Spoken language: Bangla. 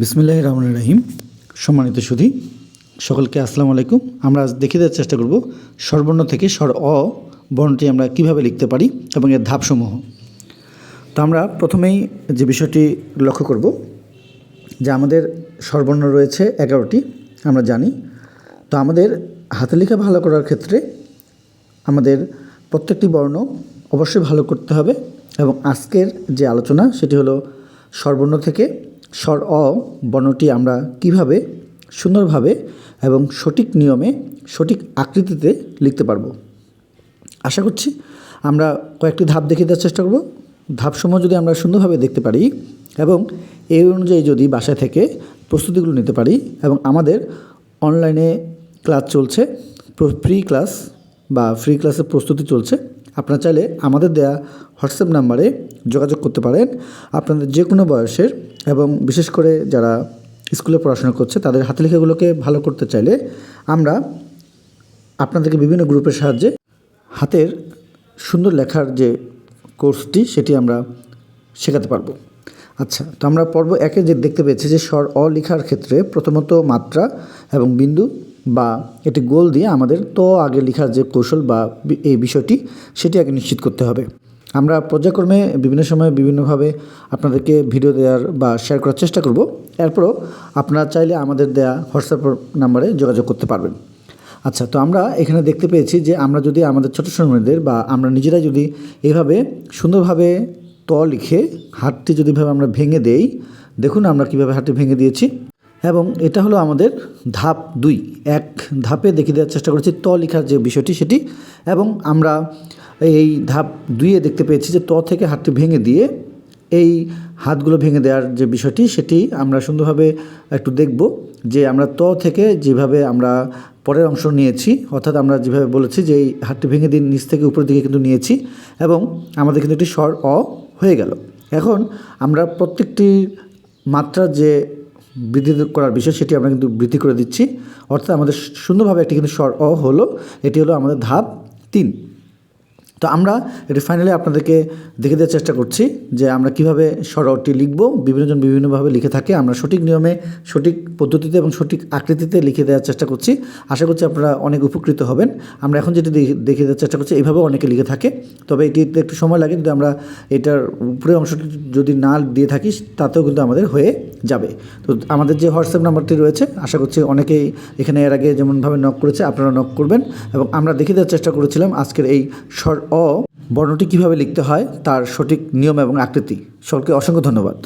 বিসমিল্লাহ রহমান রাহিম। সম্মানিত সুধী, সকলকে আসসালামু আলাইকুম। আমরা আজ দেখিয়ে দেওয়ার চেষ্টা করব স্বরবর্ণ থেকে স্বর অ বর্ণটি আমরা কীভাবে লিখতে পারি এবং এর ধাপসমূহ। তো আমরা প্রথমেই যে বিষয়টি লক্ষ্য করব, যে আমাদের স্বরবর্ণ রয়েছে এগারোটি, আমরা জানি। তো আমাদের হাতে লেখা ভালো করার ক্ষেত্রে আমাদের প্রত্যেকটি বর্ণ অবশ্যই ভালো করতে হবে এবং আজকের যে আলোচনা সেটি হলো স্বরবর্ণ থেকে স্বর অ বর্ণটি আমরা কীভাবে, সুন্দরভাবে এবং সঠিক নিয়মে, সঠিক আকৃতিতে লিখতে পারব? আশা করছি আমরা কয়েকটি ধাপ দেখিয়ে দেওয়ার চেষ্টা করব। ধাপসমূহ যদি আমরা সুন্দরভাবে দেখতে পারি এবং এই অনুযায়ী যদি বাসায় থেকে প্রস্তুতিগুলো নিতে পারি এবং আমাদের অনলাইনে ক্লাস চলছে, ফ্রি ক্লাস বা ফ্রি ক্লাসের প্রস্তুতি চলছে আপনারা চাইলে আমাদের দেয়া হোয়াটসঅ্যাপ নাম্বারে যোগাযোগ করতে পারেন। আপনাদের যে কোনো বয়সের এবং বিশেষ করে যারা স্কুলে পড়াশোনা করছে, তাদের হাতে লেখাগুলোকে ভালো করতে চাইলে আমরা আপনাদেরকে বিভিন্ন গ্রুপের সাহায্যে হাতের সুন্দর লেখার যে কোর্সটি, সেটি আমরা শেখাতে পারব। আচ্ছা তো আমরা পর্ব একে যে দেখতে পেয়েছি যে স্বর অ লেখার ক্ষেত্রে প্রথমত মাত্রা এবং বিন্দু বা এটি গোল দিয়ে আমাদের ত আগে লেখার যে কৌশল বা এই বিষয়টি, সেটি আগে নিশ্চিত করতে হবে। আমরা পর্যায়ক্রমে বিভিন্ন সময়ে বিভিন্নভাবে আপনাদেরকে ভিডিও দেওয়ার বা শেয়ার করার চেষ্টা করব। এরপরও আপনারা চাইলে আমাদের দেয়া হোয়াটসঅ্যাপ নাম্বারে যোগাযোগ করতে পারবেন। আচ্ছা তো আমরা এখানে দেখতে পেয়েছি যে আমরা যদি আমাদের ছোটো সন্তানদের বা আমরা নিজেরাই যদি এভাবে সুন্দরভাবে ত লিখে হাতটি যদি ভাবে আমরা ভেঙে দেই, দেখুন আমরা কীভাবে হাতটি ভেঙে দিয়েছি। এবং এটা হলো আমাদের ধাপ দুই, এক ধাপে দেখিয়ে দেওয়ার চেষ্টা করেছি ত লেখার যে বিষয়টি সেটি। এবং আমরা এই ধাপ দুইয়ে দেখতে পেয়েছি যে ত থেকে হাতটি ভেঙে দিয়ে এই হাতগুলো ভেঙে দেওয়ার যে বিষয়টি সেটি আমরা সুন্দরভাবে একটু দেখব যে আমরা ত থেকে যেভাবে আমরা পরের অংশ নিয়েছি, অর্থাৎ আমরা যেভাবে বলেছি যে এই হাতটি ভেঙে দিয়ে নিচ থেকে উপরের দিকে কিন্তু নিয়েছি। এবং আমাদের কিন্তু একটি স্বর অ হয়ে গেল। এখন আমরা প্রত্যেকটি মাত্রা যে বৃদ্ধি করার বিষয় সেটি আমরা কিন্তু বৃদ্ধি করে দিচ্ছি। অর্থাৎ আমাদের সুন্দরভাবে একটি কিন্তু স্বর অ হলো, এটি হলো আমাদের ধাপ তিন। তো আমরা এটি ফাইনালি আপনাদেরকে দেখে দেওয়ার চেষ্টা করছি যে আমরা কীভাবে সরটি লিখব, বিভিন্নজন বিভিন্নভাবে লিখে থাকে। আমরা সঠিক নিয়মে, সঠিক পদ্ধতিতে এবং সঠিক আকৃতিতে লিখে দেওয়ার চেষ্টা করছি। আশা করছি আপনারা অনেক উপকৃত হবেন। আমরা এখন যেটি দেখে- দেওয়ার চেষ্টা করছি এইভাবে অনেকে লিখে থাকে। তবে এটিতে একটু সময় লাগে যদি আমরা এটার উপরের অংশটি যদি না দিয়ে থাকি, তাতেও কিন্তু আমাদের হয়ে যাবে। তো আমাদের যে হোয়াটসঅ্যাপ নাম্বারটি রয়েছে, আশা করছি অনেকেই এখানে এর আগে যেমনভাবে নক করেছে আপনারা নক করবেন। এবং আমরা দেখে দেওয়ার চেষ্টা করেছিলাম আজকের এই অ বর্ণটি কীভাবে লিখতে হয় তার সঠিক নিয়ম এবং আকৃতি সকলকে অসংখ্য ধন্যবাদ।